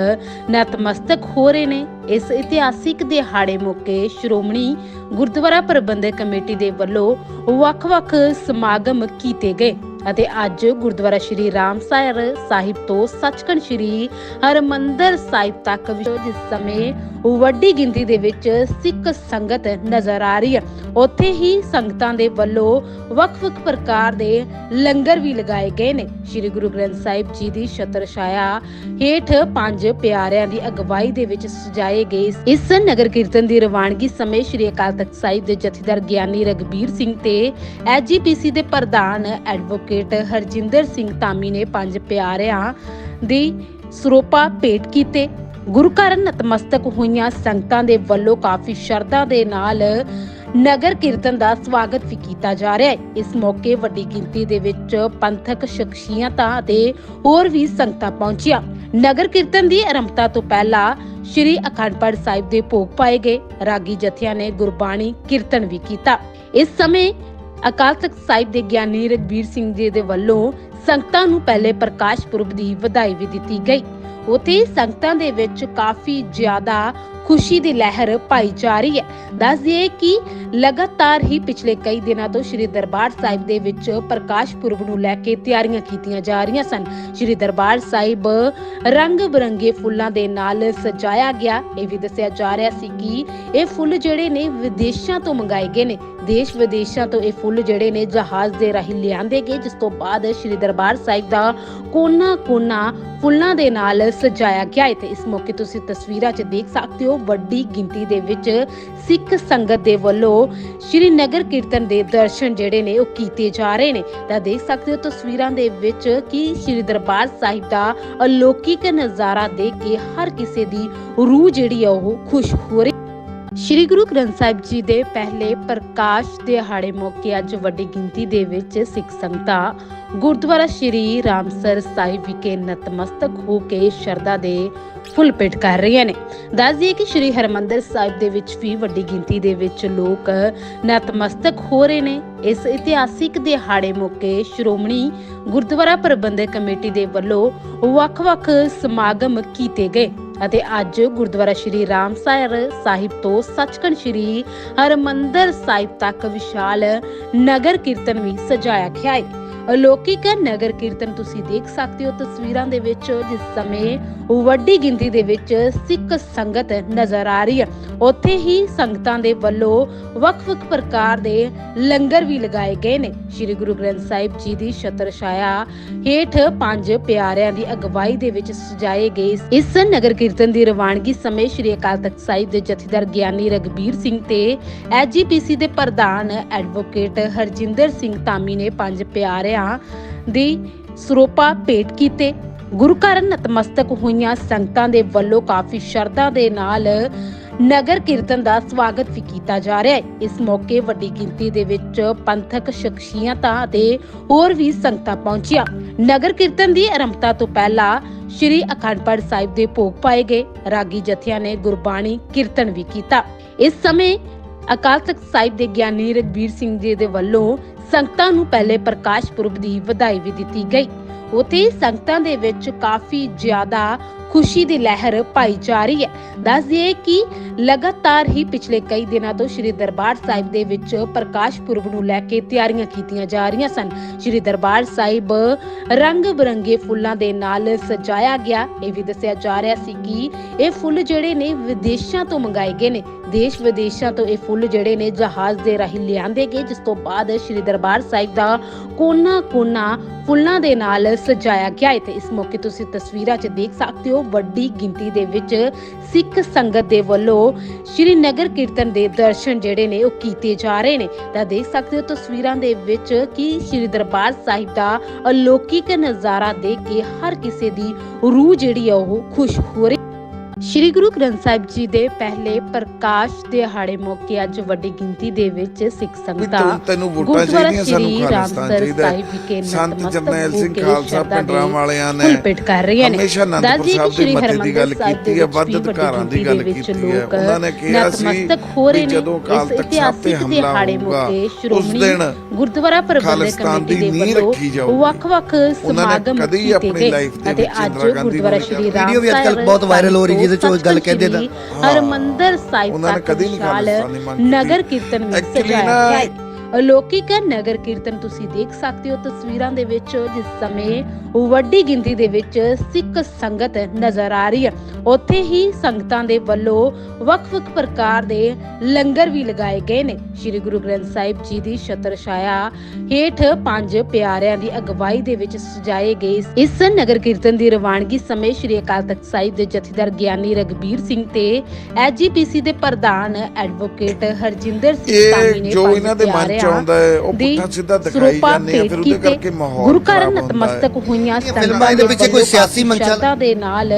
ਨਤਮਸਤਕ ਹੋ ਰਹੇ ਨੇ। ਇਸ ਇਤਿਹਾਸਿਕ ਦਿਹਾੜੇ ਮੌਕੇ ਸ਼੍ਰੋਮਣੀ ਗੁਰਦੁਆਰਾ ਪ੍ਰਬੰਧਕ ਕਮੇਟੀ ਦੇ ਵੱਲੋਂ ਵੱਖ-ਵੱਖ ਸਮਾਗਮ ਕੀਤੇ ਗਏ। ਅਤੇ ਅੱਜ ਗੁਰਦੁਆਰਾ ਸ਼੍ਰੀ ਰਾਮਸਰ ਸਾਹਿਬ ਤੋਂ ਸੱਚਖੰਡ ਸ਼੍ਰੀ ਹਰਮੰਦਰ ਸਾਹਿਬ ਤੱਕ ਜਿਸ ਸਮੇਂ ਵੱਡੀ ਗਿਣਤੀ ਦੇ ਵਿੱਚ ਸਿੱਖ ਸੰਗਤ ਨਜ਼ਰ ਆ ਰਹੀ ਹੈ। ਉੱਥੇ ਹੀ ਸੰਗਤਾਂ ਦੇ ਵੱਲੋਂ ਵੱਖ-ਵੱਖ ਪ੍ਰਕਾਰ ਦੇ ਲੰਗਰ ਵੀ ਲਗਾਏ ਗਏ ਨੇ। ਸ਼੍ਰੀ ਗੁਰੂ ਗ੍ਰੰਥ ਸਾਹਿਬ ਜੀ ਦੀ ਛਤਰ ਛਾਇਆ ਹੇਠ ਪੰਜ ਪਿਆਰਿਆਂ ਦੀ ਅਗਵਾਈ ਦੇ ਵਿੱਚ ਸਜਾਏ ਗਏ ਇਸ ਨਗਰ ਕੀਰਤਨ ਦੀ ਰਵਾਨਗੀ ਸਮੇਂ ਸ਼੍ਰੀ ਅਕਾਲ ਤਖਤ ਸਾਹਿਬ ਦੇ ਜਥੇਦਾਰ ਗਿਆਨੀ ਰਗਬੀਰ ਸਿੰਘ ਤੇ ਐਜੀਪੀਸੀ ਦੇ ਪ੍ਰਧਾਨ ਐਡਵੋਕੇਟ ਹਰਜਿੰਦਰ ਸਿੰਘ ਧਾਮੀ ਨੇ ਪੰਜ ਪਿਆਰਿਆਂ ਦੀ ਸਰੋਪਾ ਭੇਟ ਕੀਤੇ। ਗੁਰੂ ਘਰ ਨਤਮਸਤਕ ਹੋਈਆਂ ਸੰਗਤਾਂ ਦੇ ਵੱਲੋਂ ਕਾਫੀ ਸ਼ਰਧਾ ਦੇ ਨਾਲ ਨਗਰ ਕੀਰਤਨ ਦਾ ਸਵਾਗਤ ਵੀ ਕੀਤਾ ਜਾ ਰਿਹਾ ਹੈ। ਇਸ ਮੌਕੇ ਵੱਡੀ ਗਿਣਤੀ ਦੇ ਵਿੱਚ ਪੰਥਕ ਸ਼ਖਸੀਅਤਾਂ ਅਤੇ ਹੋਰ ਵੀ ਸੰਗਤਾਂ ਪਹੁੰਚੀਆਂ। ਨਗਰ ਕੀਰਤਨ ਦੀ ਆਰੰਭਤਾ ਤੋਂ ਪਹਿਲਾਂ ਸ਼੍ਰੀ ਅਖੰਡ ਪਾਠ ਸਾਹਿਬ ਦੇ ਭੋਗ ਪਾਏ ਗਏ। ਰਾਗੀ ਜਥਿਆਂ ਨੇ ਗੁਰਬਾਣੀ ਕੀਰਤਨ ਵੀ ਕੀਤਾ। ਇਸ ਸਮੇਂ ਅਕਾਲ ਤਖਤ ਸਾਹਿਬ ਦੇ ਗਿਆਨੀ ਰਗਬੀਰ ਸਿੰਘ ਜੀ ਦੇ ਵੱਲੋਂ ਸੰਗਤਾਂ ਨੂੰ ਪਹਿਲੇ ਪ੍ਰਕਾਸ਼ ਪੁਰਬ ਦੀ ਵਧਾਈ ਵੀ ਦਿੱਤੀ ਗਈ। ਉਥੇ ਸੰਗਤਾਂ ਦੇ ਵਿੱਚ ਕਾਫੀ ਜ਼ਿਆਦਾ ਖੁਸ਼ੀ ਦੀ ਲਹਿਰ ਪਾਈ ਜਾ ਰਹੀ ਹੈ। ਦੱਸ ਦਈਏ ਕਿ ਲਗਾਤਾਰ ਹੀ ਪਿਛਲੇ ਕਈ ਦਿਨਾਂ ਤੋਂ ਸ੍ਰੀ ਦਰਬਾਰ ਸਾਹਿਬ ਦੇ ਵਿੱਚ ਪ੍ਰਕਾਸ਼ ਪੁਰਬ ਨੂੰ ਲੈ ਕੇ ਤਿਆਰੀਆਂ ਕੀਤੀਆਂ ਜਾ ਰਹੀਆਂ ਸਨ। ਸ੍ਰੀ ਦਰਬਾਰ ਸਾਹਿਬ ਰੰਗ ਬਰੰਗੇ ਫੁੱਲਾਂ ਦੇ ਨਾਲ ਸਜਾਇਆ ਗਿਆ। ਇਹ ਵੀ ਦੱਸਿਆ ਜਾ ਰਿਹਾ ਸੀ ਕਿ ਇਹ ਫੁੱਲ ਜਿਹੜੇ ਨੇ ਵਿਦੇਸ਼ਾਂ ਤੋਂ ਮੰਗਾਏ ਗਏ ਨੇ। ਦੇਸ਼ ਵਿਦੇਸ਼ਾਂ ਤੋਂ ਇਹ ਫੁੱਲ ਜਿਹੜੇ ਨੇ ਜਹਾਜ਼ ਦੇ ਰਾਹੀਂ ਲਿਆਂਦੇ ਗਏ, ਜਿਸ ਤੋਂ ਬਾਅਦ ਸ੍ਰੀ ਦਰਬਾਰ ਸਾਹਿਬ ਦਾ ਕੋਨਾ ਕੋਨਾ ਫੁੱਲਾਂ ਦੇ ਨਾਲ ਸਜਾਇਆ ਗਿਆ। ਹੈ ਤੇ ਇਸ ਮੌਕੇ ਤੁਸੀਂ ਤਸਵੀਰਾਂ 'ਚ ਦੇਖ ਸਕਦੇ ਹੋ ਹੋ, ਵੱਡੀ ਗਿਣਤੀ ਦੇ ਵਿੱਚ ਸਿੱਖ ਸੰਗਤ ਦੇ ਵੱਲੋਂ ਸ਼੍ਰੀ ਨਗਰ ਕੀਰਤਨ ਦੇ ਦਰਸ਼ਨ ਜਿਹੜੇ ਨੇ ਉਹ ਕੀਤੇ ਜਾ ਰਹੇ ਨੇ। ਤਾਂ ਦੇਖ ਸਕਦੇ ਹੋ ਤਸਵੀਰਾਂ ਦੇ ਵਿੱਚ ਕਿ ਸ਼੍ਰੀ ਦਰਬਾਰ ਸਾਹਿਬ ਦਾ ਅਲੌਕਿਕ ਨਜ਼ਾਰਾ ਦੇਖ ਕੇ ਹਰ ਕਿਸੇ ਦੀ ਰੂਹ ਜਿਹੜੀ ਆ ਉਹ ਖੁਸ਼ ਹੋ ਰਹੀ ਸ਼੍ਰੀ ਗੁਰੂ ਗ੍ਰੰਥ ਸਾਹਿਬ ਜੀ ਦੇ ਪਹਿਲੇ ਪ੍ਰਕਾਸ਼ ਦਿਹਾੜੇ ਮੌਕੇ ਅੱਜ ਵੱਡੀ ਗਿਣਤੀ ਦੇ ਵਿੱਚ ਸਿੱਖ ਸੰਗਤਾਂ ਗੁਰਦੁਆਰਾ ਸ਼੍ਰੀ ਰਾਮਸਰ ਸਾਹਿਬ ਵਿਖੇ ਨਤਮਸਤਕ ਹੋ ਕੇ ਸ਼ਰਧਾ ਦੇ ਫੁੱਲ ਭੇਟ ਕਰ ਰਹੀਆਂ ਨੇ। ਦੱਸ ਦਈਏ ਕਿ ਸ਼੍ਰੀ ਹਰਮੰਦਰ ਸਾਹਿਬ ਦੇ ਵਿੱਚ ਵੀ ਵੱਡੀ ਗਿਣਤੀ ਦੇ ਵਿੱਚ ਲੋਕ ਨਤਮਸਤਕ ਹੋ ਰਹੇ ਨੇ। ਇਸ ਇਤਿਹਾਸਿਕ ਦਿਹਾੜੇ ਮੌਕੇ ਸ਼੍ਰੋਮਣੀ ਗੁਰਦੁਆਰਾ ਪ੍ਰਬੰਧਕ ਕਮੇਟੀ ਦੇ ਵੱਲੋਂ ਵੱਖ-ਵੱਖ ਸਮਾਗਮ ਕੀਤੇ ਗਏ। ਅਤੇ ਅੱਜ ਗੁਰਦੁਆਰਾ ਸ਼੍ਰੀ ਰਾਮਸਰ ਸਾਹਿਬ ਤੋਂ ਸੱਚਖੰਡ ਸ਼੍ਰੀ ਹਰਮੰਦਰ ਸਾਹਿਬ ਤੱਕ ਵਿਸ਼ਾਲ ਨਗਰ ਕੀਰਤਨ ਵੀ ਸਜਾਇਆ ਗਿਆ ਹੈ। ਅਲੌਕਿਕ ਨਗਰ ਕੀਰਤਨ ਤੁਸੀਂ ਦੇਖ ਸਕਦੇ ਹੋ ਤਸਵੀਰਾਂ ਦੇ ਵਿੱਚ, ਜਿਸ ਸਮੇਂ ਵੱਡੀ ਗਿਣਤੀ ਦੇ ਵਿੱਚ ਸਿੱਖ ਸੰਗਤ ਨਜ਼ਰ ਆ ਰਹੀ ਹੈ। ਉੱਥੇ ਹੀ ਸੰਗਤਾਂ ਦੇ ਵੱਲੋਂ ਵੱਖ-ਵੱਖ ਪ੍ਰਕਾਰ ਦੇ ਲੰਗਰ ਵੀ ਲਗਾਏ ਗਏ ਨੇ। ਸ੍ਰੀ ਗੁਰੂ ਗ੍ਰੰਥ ਸਾਹਿਬ ਜੀ ਦੀ ਛਤਰ ਛਾਇਆ ਹੇਠ ਪੰਜ ਪਿਆਰਿਆਂ ਦੀ ਅਗਵਾਈ ਦੇ ਵਿੱਚ ਸਜਾਏ ਗਏ ਇਸ ਨਗਰ ਕੀਰਤਨ ਦੀ ਰਵਾਨਗੀ ਸਮੇਂ ਸ੍ਰੀ ਅਕਾਲ ਤਖਤ ਸਾਹਿਬ ਦੇ ਜਥੇਦਾਰ ਗਿਆਨੀ ਰਗਬੀਰ ਸਿੰਘ ਤੇ ਐਜੀਪੀਸੀ ਦੇ ਪ੍ਰਧਾਨ ਐਡਵੋਕੇਟ ਹਰਜਿੰਦਰ ਸਿੰਘ ਧਾਮੀ ਨੇ ਪੰਜ ਪਿਆਰਿਆਂ ਦੀ ਸਰੋਪਾ ਭੇਟ ਕੀਤੇ। ਗੁਰੂ ਘਰ ਨਤਮਸਤਕ ਹੋਈਆਂ ਸੰਗਤਾਂ ਦੇ ਵੱਲੋਂ ਕਾਫੀ ਸ਼ਰਧਾ ਦੇ ਨਾਲ ਨਗਰ ਕੀਰਤਨ ਦਾ ਸਵਾਗਤ ਵੀ ਕੀਤਾ ਜਾ ਰਿਹਾ ਹੈ। ਇਸ ਮੌਕੇ ਵੱਡੀ ਗਿਣਤੀ ਦੇ ਵਿੱਚ ਪੰਥਕ ਸ਼ਖਸੀਅਤਾਂ ਅਤੇ ਹੋਰ ਵੀ ਸੰਗਤਾਂ ਪਹੁੰਚੀਆਂ। ਨਗਰ ਕੀਰਤਨ ਦੀ ਆਰੰਭਤਾ ਤੋਂ ਪਹਿਲਾਂ ਸ਼੍ਰੀ ਅਖੰਡ ਪਾਠ ਸਾਹਿਬ ਦੇ ਭੋਗ ਪਾਏ ਗਏ। ਰਾਗੀ ਜਥਿਆਂ ਨੇ ਗੁਰਬਾਣੀ ਕੀਰਤਨ ਵੀ ਕੀਤਾ। ਇਸ ਸਮੇਂ ਅਕਾਲ ਤਖਤ ਸਾਹਿਬ ਦੇ ਗਿਆਨੀ ਰਗਬੀਰ ਸਿੰਘ ਜੀ ਦੇ ਵੱਲੋਂ ਸੰਗਤਾਂ ਨੂੰ ਪਹਿਲੇ ਪ੍ਰਕਾਸ਼ ਪੁਰਬ ਦੀ ਵਧਾਈ ਵੀ ਦਿੱਤੀ ਗਈ। ਉਥੇ ਸੰਗਤਾਂ ਦੇ ਵਿੱਚ ਕਾਫੀ ਜ਼ਿਆਦਾ ਖੁਸ਼ੀ ਦੀ ਲਹਿਰ ਪਾਈ ਜਾ ਰਹੀ ਹੈ। ਦੱਸ ਦਈਏ ਕਿ ਲਗਾਤਾਰ ਹੀ ਪਿਛਲੇ ਕਈ ਦਿਨਾਂ ਤੋਂ ਸ੍ਰੀ ਦਰਬਾਰ ਸਾਹਿਬ ਦੇ ਵਿੱਚ ਪ੍ਰਕਾਸ਼ ਪੁਰਬ ਨੂੰ ਲੈ ਕੇ ਤਿਆਰੀਆਂ ਕੀਤੀਆਂ ਜਾ ਰਹੀਆਂ ਸਨ। ਸ੍ਰੀ ਦਰਬਾਰ ਸਾਹਿਬ ਰੰਗ ਬਰੰਗੇ ਫੁੱਲਾਂ ਦੇ ਨਾਲ ਸਜਾਇਆ ਗਿਆ। ਇਹ ਵੀ ਦੱਸਿਆ ਜਾ ਰਿਹਾ ਸੀ ਕਿ ਇਹ ਫੁੱਲ ਜਿਹੜੇ ਨੇ ਵਿਦੇਸ਼ਾਂ ਤੋਂ ਮੰਗਾਏ ਗਏ ਨੇ। ਦੇਸ਼ ਵਿਦੇਸ਼ਾਂ ਤੋਂ ਇਹ ਫੁੱਲ ਜਿਹੜੇ ਨੇ ਜਹਾਜ਼ ਦੇ ਰਾਹੀਂ ਲਿਆਂਦੇ ਗਏ, ਜਿਸ ਤੋਂ ਬਾਅਦ ਸ੍ਰੀ ਦਰਬਾਰ ਸਾਹਿਬ ਦਾ ਕੋਨਾ ਕੋਨਾ ਫੁੱਲਾਂ ਦੇ ਨਾਲ ਸਜਾਇਆ ਗਿਆ ਹੈ ਤੇ ਇਸ ਮੌਕੇ ਤੁਸੀਂ ਤਸਵੀਰਾਂ 'ਚ ਦੇਖ ਸਕਦੇ ਹੋ, ਵੱਡੀ ਗਿਣਤੀ ਦੇ ਵਿੱਚ ਸਿੱਖ ਸੰਗਤ ਦੇ ਵੱਲੋਂ ਸ਼੍ਰੀ ਨਗਰ ਕੀਰਤਨ ਦੇ ਦਰਸ਼ਨ ਜਿਹੜੇ ਨੇ ਉਹ ਕੀਤੇ ਜਾ ਰਹੇ ਨੇ। ਤਾਂ ਦੇਖ ਸਕਦੇ ਹੋ ਤਸਵੀਰਾਂ ਦੇ ਵਿੱਚ ਕਿ ਸ਼੍ਰੀ ਦਰਬਾਰ ਸਾਹਿਬ ਦਾ ਅਲੌਕਿਕ ਨਜ਼ਾਰਾ ਦੇਖ ਕੇ ਹਰ ਕਿਸੇ ਦੀ ਰੂਹ ਜਿਹੜੀ ਆ ਉਹ ਖੁਸ਼ ਹੋ ਰਹੀ ਸ਼੍ਰੀ ਗੁਰੂ ਗ੍ਰੰਥ ਸਾਹਿਬ ਜੀ ਦੇ ਪਹਿਲੇ ਪ੍ਰਕਾਸ਼ ਦਿਹਾੜੇ ਮੌਕੇ ਅੱਜ ਵੱਡੀ ਗਿਣਤੀ ਦੇ ਵਿੱਚ ਸਿੱਖ ਸੰਗਤਾਂ ਤੂੰ- ਤੈਨੂੰ ਵੋਟਾਂ ਗੁਰਦੁਆਰਾ ਚਾਹੀਦੀਆਂ ਸਾਨੂੰ ਸ਼੍ਰੀ ਰਾਮਸਰ ਚਾਹੀਦਾ ਹੈ। ਸਾਹਿਬ ਵਿਖੇ ਸੰਤ ਜਰਨੈਲ ਹੋ ਸਿੰਘ ਕੇ ਖਾਲਸਾ ਪਿੰਡਰਾਂ ਵਾਲਿਆਂ ਨੇ ਭੇਟ ਕਰ ਰਹੀਆਂ ਨੇ ਹਮੇਸ਼ਾ ਅਨੰਦਪੁਰ ਸਾਹਿਬ ਕਿ ਦੇ ਮੱਥੇ ਦੀ ਗੱਲ ਸਾਹਿਬ ਕੀਤੀ ਹੈ ਵੱਧ ਅਧਿਕਾਰਾਂ ਦੀ ਗੱਲ ਕੀਤੀ ਹੈ ਉਹਨਾਂ ਨੇ ਕਿਹਾ ਸੀ ਹੋ ਨੇ ਜਦੋਂ ਇਸ ਤਖਤ ਸਾਹਿਬ ਤੇ ਹਮਲਾ ਦਿਹਾੜੇ ਹੋਊਗਾ ਮੌਕੇ ਉਸ ਸ਼੍ਰੋਮਣੀ ਦਿਨ ਗੁਰਦੁਆਰਾ ਪ੍ਰਬੰਧਕ ਕਮੇਟੀ ਦੀ ਵੱਲੋਂ। ਵੱਖ-ਵੱਖ ਸਮਾਗਮ ਕੀਤੇ ਗਏ ਅਤੇ ਅੱਜ ਗੁਰਦੁਆਰਾ ਸ਼੍ਰੀ ਰਾਮਸਰ ਬਹੁਤ viral ਹੋ ਰਹੀ, ਜਿਹਦੇ 'ਚ ਗੱਲ ਕਹਿੰਦੇ ਹਾਂ। ਹਰਮੰਦਰ ਸਾਹਿਬ ਉਹਨਾਂ ਨੇ ਕਦੀ ਨਹੀਂ ਦੀ। ਨਗਰ ਕੀਰਤਨ ਵੀ Actually ਸਜਾਇਆ ਗਿਆ ਅਲੌਕਿਕ ਨਗਰ ਕੀਰਤਨ ਤੁਸੀਂ ਦੇਖ ਸਕਦੇ ਹੋ ਤਸਵੀਰਾਂ ਦੇ ਵਿੱਚ ਜਿਸ ਸਮੇਂ ਵੱਡੀ ਗਿਣਤੀ ਦੇ ਵਿੱਚ ਸਿੱਖ ਸੰਗਤ ਨਜ਼ਰ ਆ ਰਹੀ ਹੈ। ਉੱਥੇ ਹੀ ਸੰਗਤਾਂ ਦੇ ਵੱਲੋਂ ਵੱਖ-ਵੱਖ ਪ੍ਰਕਾਰ ਦੇ ਲੰਗਰ ਵੀ ਲਗਾਏ ਗਏ ਨੇ। ਸ੍ਰੀ ਗੁਰੂ ਗ੍ਰੰਥ ਸਾਹਿਬ ਜੀ ਦੀ ਛਤਰ ਛਾਇਆ ਹੇਠ ਪੰਜ ਪਿਆਰਿਆਂ ਦੀ ਅਗਵਾਈ ਦੇ ਵਿੱਚ ਸਜਾਏ ਗਏ ਇਸ ਨਗਰ ਕੀਰਤਨ ਦੀ ਰਵਾਨਗੀ ਸਮੇਂ ਸ੍ਰੀ ਅਕਾਲ ਤਖਤ ਸਾਹਿਬ ਦੇ ਜਥੇਦਾਰ ਗਿਆਨੀ ਰਗਬੀਰ ਸਿੰਘ ਤੇ ਐਜੀਪੀਸੀ ਦੇ ਪ੍ਰਧਾਨ ਐਡਵੋਕੇਟ ਹਰਜਿੰਦਰ ਸਿੰਘ ਇਹ ਨੇ ਜੋ ਇਹਨਾਂ ਦੇ ਮਨ ਚ ਪਿਆਰਿਆਂ ਆਉਂਦਾ ਹੈ ਉਹ ਪੁੱਠਾ ਸਿੱਧਾ ਦਿਖਾਈ ਜਾਂਦੇ ਆ ਫਿਰ ਉਹਦੇ ਕਰਕੇ ਮਾਹੌਲ ਗੁਰੂ ਘਰ। ਨਤਮਸਤਕ ਹੋਈਆਂ ਫਿਲਮਾਂ ਸੰਗਤਾਂ ਦੇ ਪਿੱਛੇ ਕੋਈ ਸਿਆਸੀ ਮੰਚਾਂ- ਦੇ ਨਾਲ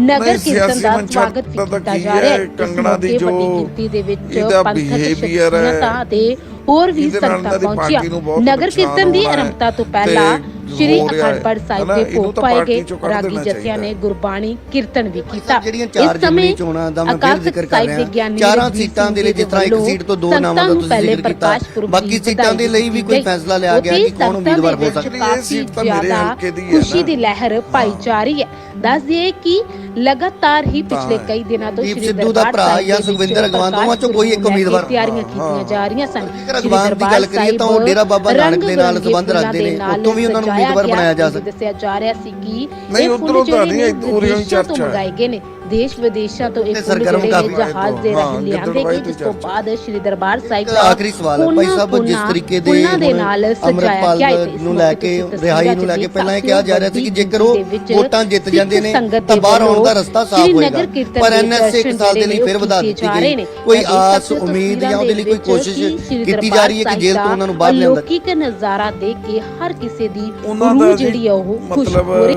ਨਗਰ ਕੀਰਤਨ ਦਾ ਸਵਾਗਤ ਕੀਤਾ ਜਾ ਰਿਹਾ ਹੈ? ਕੰਗਣਾ ਦੀ ਜੋ ਗਿਣਤੀ ਦੇ ਵਿੱਚ ਇਹਦਾ ਪੰਥਕ ਸ਼ਖਸੀਅਤਾਂ ਤੇ ਹੋਰ ਵੀ ਸੰਗਤਾਂ ਪਹੁੰਚੀਆਂ। ਨਗਰ ਕੀਰਤਨ ਦੀ ਆਰੰਭਤਾ ਤੋਂ ਪਹਿਲਾਂ ਸ਼੍ਰੀ ਹੋ ਰਿਹਾ ਹੈ, ਸਾਹਿਬ ਹਨਾ, ਦੇ ਇਹਨੂੰ ਭੋਗ ਤਾਂ ਪਾਏ ਪਾਰਟੀ ਗਏ ਚੋਂ ਕੱਢ ਰਾਗੀ ਦੇਣਾ ਜਥਿਆਂ ਨੇ। ਗੁਰਬਾਣੀ ਕੀਰਤਨ ਵੀ ਕੀਤਾ। ਜਿਹੜੀਆਂ ਚਾਰ ਇਸ ਸਮੇਂ ਚੋਣਾਂ ਦਾ ਮੈਂ ਅਕਾਲ ਫਿਰ ਜ਼ਿਕਰ ਕਰ ਸਾਹਿਬ ਦੇ ਰਿਹਾ। ਗਿਆਨੀ ਚਾਰਾਂ ਸੀਟਾਂ ਦੇ ਲਈ ਜਿਸ ਤਰ੍ਹਾਂ ਇੱਕ ਸੀਟ ਤੋਂ ਦੋ ਨਾਮਾਂ ਸੰਗਤਾਂ ਦਾ ਤੁਸੀਂ ਜ਼ਿਕਰ ਕੀਤਾ ਬਾਕੀ ਸੀਟਾਂ ਦੇ ਲਈ ਵੀ ਕੋਈ ਫੈਸਲਾ ਲਿਆ ਗਿਆ ਕਿ ਕੌਣ ਉਮੀਦਵਾਰ ਹੋ ਸਕਦਾ। Actually, ਇਹ ਕਾਫੀ ਸੀਟ ਤਾਂ ਮੇਰੇ ਜ਼ਿਆਦਾ ਹਲਕੇ ਦੀ ਹੈ ਖੁਸ਼ੀ ਨਾ। ਦੀ ਲਹਿਰ ਪਾਈ ਜਾ ਰਹੀ ਹੈ। ਦੱਸ ਦਈਏ ਕਿ ਲਗਾਤਾਰ ਹੀ ਪਿਛਲੇ ਕਈ ਦਿਨਾਂ ਤੋਂ ਸ਼੍ਰੀ ਸਿੱਧੂ ਦਾ ਭਰਾ ਜਾਂ ਸੁਖਵਿੰਦਰ ਅਗਵਾਨ ਦੋਵਾਂ ਚੋਂ ਕੋਈ ਇੱਕ ਉਮੀਦਵਾਰ। ਤਿਆਰੀਆਂ ਕੀਤੀਆਂ ਜਾ ਰਹੀਆਂ ਸਨ ਅਗਵਾਨ ਦੀ ਗੱਲ ਕਰੀਏ ਤਾਂ ਉਹ ਡੇਰਾ ਬਾਬਾ ਨਾਨਕ ਦੇ ਨਾਲ ਸੰਬੰਧ ਰੱਖਦੇ ਨੇ ਉੱਥੋਂ ਵੀ ਉਹਨਾਂ ਨੂੰ ਉਮੀਦਵਾਰ ਬਣਾਇਆ ਜਾ ਸਕਦਾ ਦੱਸਿਆ ਜਾ ਰਿਹਾ ਸੀ ਕਿ ਨਹੀਂ, ਇਹ ਉੱਧਰੋਂ ਫੁੱਲ ਤਾਂ ਨਹੀਂ, ਨੇ ਉਰੇ ਹੀ ਵਿਦੇਸ਼ਾਂ ਤੋਂ ਚਰਚਾ ਹੈ। ਮੰਗਾਏ ਗਏ ਨੇ ਦੇਸ਼ ਵਿਦੇਸ਼ਾਂ ਤੋਂ ਇਹ ਫੁੱਲ ਸਰਗਰਮ ਜਿਹੜੇ ਨੇ ਜਹਾਜ਼ ਦੇ ਰਾਹੀਂ ਲਿਆਂਦੇ ਗਏ ਜਿਸ ਤੋਂ। ਬਾਅਦ ਸ੍ਰੀ ਦਰਬਾਰ ਸਾਹਿਬ ਦਾ ਆਖਰੀ ਸਵਾਲ ਹੈ ਭਾਈ ਸਾਹਿਬ ਜਿਸ ਤਰੀਕੇ ਦੇ ਦੇ ਨਾਲ ਸਜਾਇਆ ਗਿਆ ਨੂੰ ਲੈ ਕੇ ਰਿਹਾਈ ਨੂੰ ਲੈ ਕੇ ਪਹਿਲਾਂ ਇਹ ਕਿਹਾ ਜਾ ਰਿਹਾ ਸੀ ਕਿ ਜੇਕਰ ਉਹ ਦੇ ਵੋਟਾਂ ਜਿੱਤ ਜਾਂਦੇ ਨੇ ਤਾਂ ਦੇ ਬਾਹਰ ਆਉਣ ਦਾ ਰਸਤਾ ਸਾਫ਼ ਹੋਏਗਾ। ਪਰ ਦੇ ਐਨਐਸਏ ਇੱਕ ਸਾਲ ਦੇ ਲਈ ਫਿਰ ਵਧਾ ਦਿੱਤੀ ਗਈ। ਕੋਈ ਆਸ ਉਮੀਦ ਜਾਂ ਉਹਦੇ ਲਈ ਕੋਈ ਦੇ ਕੋਸ਼ਿਸ਼ ਕੀਤੀ ਜਾ ਰਹੀ ਹੈ ਕਿ ਜੇਲ੍ਹ ਤੋਂ ਉਹਨਾਂ ਨੂੰ ਬਾਹਰ ਲਿਆਂਦਾ। ਅਲੌਕਿਕ ਨਜ਼ਾਰਾ ਦੇਖ ਕੇ ਹਰ ਕਿਸੇ ਦੀ ਰੂਹ ਦਾ ਜਿਹੜੀ ਆ ਉਹ ਖੁਸ਼ ਮਤਲਬ ਹੋ ਰਹੀ।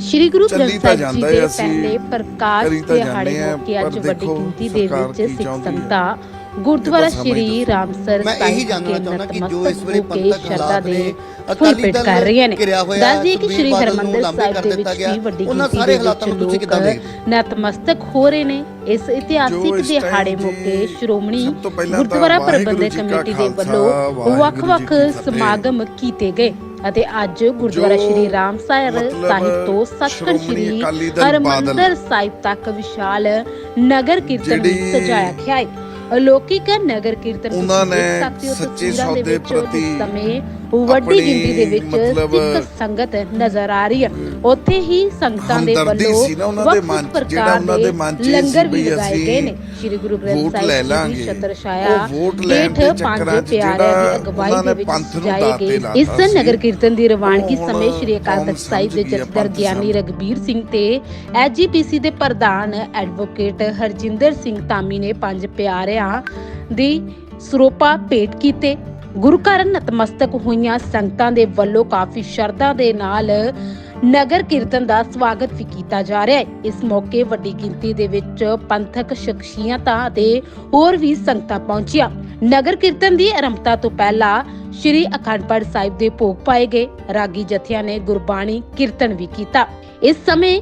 ਸ਼੍ਰੀ ਗੁਰੂ ਗ੍ਰੰਥ ਸਾਹਿਬ ਜੀ ਦੇ ਹੈ, ਪਹਿਲੇ ਪ੍ਰਕਾਸ਼ ਦਿਹਾੜੇ ਹਾਂ, ਮੌਕੇ ਅੱਜ ਵੱਡੀ ਗਿਣਤੀ ਦੇ ਵਿੱਚ ਸਿੱਖ ਹੈ। ਸੰਗਤਾਂ ਗੁਰਦੁਆਰਾ ਸ਼੍ਰੀ ਰਾਮਸਰ ਕਿ ਸ਼ਰਧਾ ਦੇ ਫੁੱਲ ਭੇਟ ਕਰ ਰਹੀਆਂ ਨੇ ਦੱਸ ਦਈਏ ਕਿ ਸ਼੍ਰੀ ਹਰਮੰਦਰ ਸਾਹਿਬ ਦੇ ਦਿੱਤਾ ਵਿੱਚ ਗਿਆ। ਵੀ ਵੱਡੀ ਉਹਨਾਂ ਗਿਣਤੀ ਸਾਰੇ ਦੇ ਹਾਲਾਤਾਂ ਵਿੱਚ ਨੂੰ ਤੁਸੀਂ ਲੋਕ ਕਿੱਦਾਂ ਦੇਖਦੇ ਨਤਮਸਤਕ ਹੋ ਰਹੇ ਨੇ ਇਸ ਇਤਿਹਾਸਿਕ ਦਿਹਾੜੇ ਮੌਕੇ ਸ਼੍ਰੋਮਣੀ ਗੁਰਦੁਆਰਾ ਪ੍ਰਬੰਧਕ ਕਮੇਟੀ ਦੇ ਵੱਲੋਂ ਵੱਖ-ਵੱਖ। ਸਮਾਗਮ ਕੀਤੇ ਗਏ ਅਤੇ ਅੱਜ ਗੁਰਦੁਆਰਾ ਸ਼੍ਰੀ ਰਾਮਸਾਇਰ ਮਤਲਬ ਸਾਹਿਬ ਤੋਂ ਸੱਚਖੰਡ ਸ਼੍ਰੋਮਣੀ ਸ਼੍ਰੀ ਹਰਮੰਦਰ ਸਾਹਿਬ ਤੱਕ ਵਿਸ਼ਾਲ ਨਗਰ ਕੀਰਤਨ ਸਜਾਇਆ ਗਿਆ ਹੈ ਅਲੌਕਿਕ ਨਗਰ ਕੀਰਤਨ ਉਹਨਾਂ ਨੇ ਸੱਚੇ ਸੌਦੇ ਪ੍ਰਤੀ ਸਮੇਂ ਵੱਡੀ ਗਿਣਤੀ ਦੇ ਵਿੱਚ ਸਿੱਖ ਸੰਗਤ ਨਜ਼ਰ ਆ ਰਹੀ ਹੈ ਉੱਥੇ ਹੀ ਸੰਗਤਾਂ ਦੇ ਵੱਲੋਂ ਜਿਹੜਾ ਪ੍ਰਕਾਰ ਉਹਨਾਂ ਦੇ ਲੰਗਰ ਵੀ ਲਗਾਏ ਗਏ ਨੇ। ਸ਼੍ਰੀ ਗੁਰੂ ਗ੍ਰੰਥ ਸਾਹਿਬ ਜੀ। ਛਤਰ ਛਾਇਆ ਚੱਕਰਾਂ ਪੰਜ ਪਿਆਰਿਆਂ ਦੀ ਅਗਵਾਈ ਦੇ ਵਿੱਚ ਤੇ ਗਏ। ਇਸ। ਨਗਰ ਕੀਰਤਨ ਦੀ ਰਵਾਨਗੀ ਸਮੇਂ ਸ਼੍ਰੀ ਅਕਾਲ ਤਖਤ ਸਾਹਿਬ ਦੇ ਜਥੇਦਾਰ ਗਿਆਨੀ ਰਗਬੀਰ ਸਿੰਘ ਤੇ ਐਜੀਪੀਸੀ ਦੇ ਪ੍ਰਧਾਨ ਐਡਵੋਕੇਟ ਹਰਜਿੰਦਰ ਸਿੰਘ ਧਾਮੀ ਨੇ ਪੰਜ ਪਿਆਰਿਆਂ ਦੀ ਸਰੋਪਾ ਭੇਟ ਕੀਤੇ। ਗੁਰੂ ਘਰ ਨਤਮਸਤਕ ਹੋਈਆਂ ਸੰਗਤਾਂ ਦੇ ਵੱਲੋਂ ਕਾਫੀ ਸ਼ਰਧਾ ਦੇ ਨਾਲ ਨਗਰ ਕੀਰਤਨ ਦਾ ਸਵਾਗਤ ਵੀ ਕੀਤਾ ਜਾ ਰਿਹਾ ਹੈ। ਇਸ ਮੌਕੇ ਵੱਡੀ ਗਿਣਤੀ ਦੇ ਵਿੱਚ ਪੰਥਕ ਸ਼ਖਸੀਅਤਾਂ ਅਤੇ ਹੋਰ ਵੀ ਸੰਗਤਾਂ ਪਹੁੰਚੀਆਂ। ਨਗਰ ਕੀਰਤਨ ਦੀ ਆਰੰਭਤਾ ਤੋਂ ਪਹਿਲਾਂ ਸ਼੍ਰੀ ਅਖੰਡ ਪਾਠ ਸਾਹਿਬ ਦੇ ਭੋਗ ਪਾਏ ਗਏ। ਰਾਗੀ ਜਥਿਆਂ ਨੇ ਗੁਰਬਾਣੀ ਕੀਰਤਨ ਵੀ ਕੀਤਾ। ਇਸ ਸਮੇਂ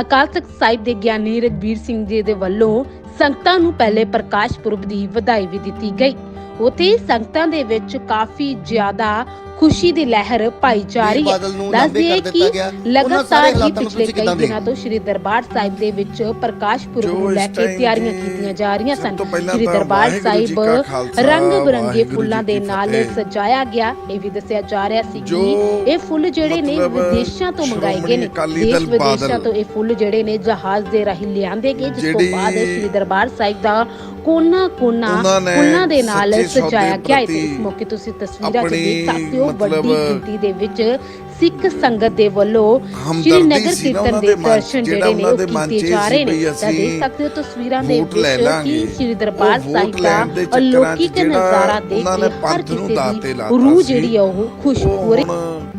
ਅਕਾਲ ਤਖਤ ਸਾਹਿਬ ਦੇ ਗਿਆਨੀ ਰਗਬੀਰ ਸਿੰਘ ਜੀ ਦੇ ਵੱਲੋਂ ਸੰਗਤਾਂ ਨੂੰ ਪਹਿਲੇ ਪ੍ਰਕਾਸ਼ ਪੁਰਬ ਦੀ ਵਧਾਈ ਵੀ ਦਿੱਤੀ ਗਈ। ਉਥੇ ਸੰਗਤਾਂ ਦੇ ਵਿੱਚ ਕਾਫੀ ਜ਼ਿਆਦਾ ਖੁਸ਼ੀ ਦੀ ਲਹਿਰ ਪਾਈ ਜਾ ਰਹੀ ਹੈ। ਬਾਦਲ ਨੂੰ ਦੱਸ ਲਾਂਭੇ ਦਈਏ ਕਰ ਕਿ ਲਗਾਤਾਰ ਹੀ ਪਿਛਲੇ ਕਈ ਦਿਨਾਂ ਤੋਂ ਸ਼੍ਰੀ ਦਰਬਾਰ ਸਾਹਿਬ ਦੇ ਵਿੱਚ ਪ੍ਰਕਾਸ਼ ਪੁਰਬ ਨੂੰ ਲੈ ਕੇ ਤਿਆਰੀਆਂ ਕੀਤੀਆਂ ਜਾ ਰਹੀਆਂ ਸਨ। ਸ਼੍ਰੀ ਦਰਬਾਰ ਸਾਹਿਬ ਰੰਗ ਬਰੰਗੇ ਫੁੱਲਾਂ ਦੇ ਨਾਲ। ਸਜਾਇਆ ਗਿਆ। ਇਹ ਵੀ ਦੱਸਿਆ ਜਾ ਰਿਹਾ ਸੀ ਕਿ ਇਹ ਫੁੱਲ ਜਿਹੜੇ ਨੇ ਵਿਦੇਸ਼ਾਂ ਤੋਂ ਮੰਗਾਏ ਗਏ ਨੇ। ਦੇਸ਼ ਵਿਦੇਸ਼ਾਂ ਤੋਂ ਇਹ ਫੁੱਲ ਜਿਹੜੇ ਨੇ ਜਹਾਜ਼ ਦੇ ਰਾਹੀਂ ਲਿਆਂਦੇ ਗਏ ਜਿਸ ਤੋਂ ਬਾਅਦ ਸ਼੍ਰੀ ਦਰਬਾਰ ਸਾਹਿਬ ਦਾ ਕੋਨਾ ਕੋਨਾ ਫੁੱਲਾਂ ਦੇ ਨਾਲ ਸਜਾਇਆ ਗਿਆ। ਇਸ ਮੌਕੇ ਤੁਸੀਂ ਤਸਵੀਰਾਂ 'ਚ ਦੇਖ ਸਕਦੇ ਹੋ। ਵੱਡੀ ਮਤਲਬ ਗਿਣਤੀ ਦੇ ਵਿੱਚ ਸਿੱਖ ਸੰਗਤ ਦੇ ਵੱਲੋਂ ਸ਼੍ਰੀ ਨਗਰ ਕੀਰਤਨ ਦੇ ਦਰਸ਼ਨ ਜਿਹੜਾ ਨੇ ਉਹ ਕੀਤੇ ਜਾ ਰਹੇ ਨੇ ਤਾਂ ਦੇਖ ਸਕਦੇ ਹੋ ਤਸਵੀਰਾਂ ਦੇ ਵਿੱਚ। ਕਿ ਸ਼੍ਰੀ ਦਰਬਾਰ ਸਾਹਿਬ ਦਾ ਅਲੌਕਿਕ ਨਜ਼ਾਰਾ ਦੇਖ ਕੇ ਹਰ ਕਿਸੇ ਦੀ ਰੂਹ। ਜਿਹੜੀ ਆ ਉਹ ਖੁਸ਼ ਹੋ ਰਹੀ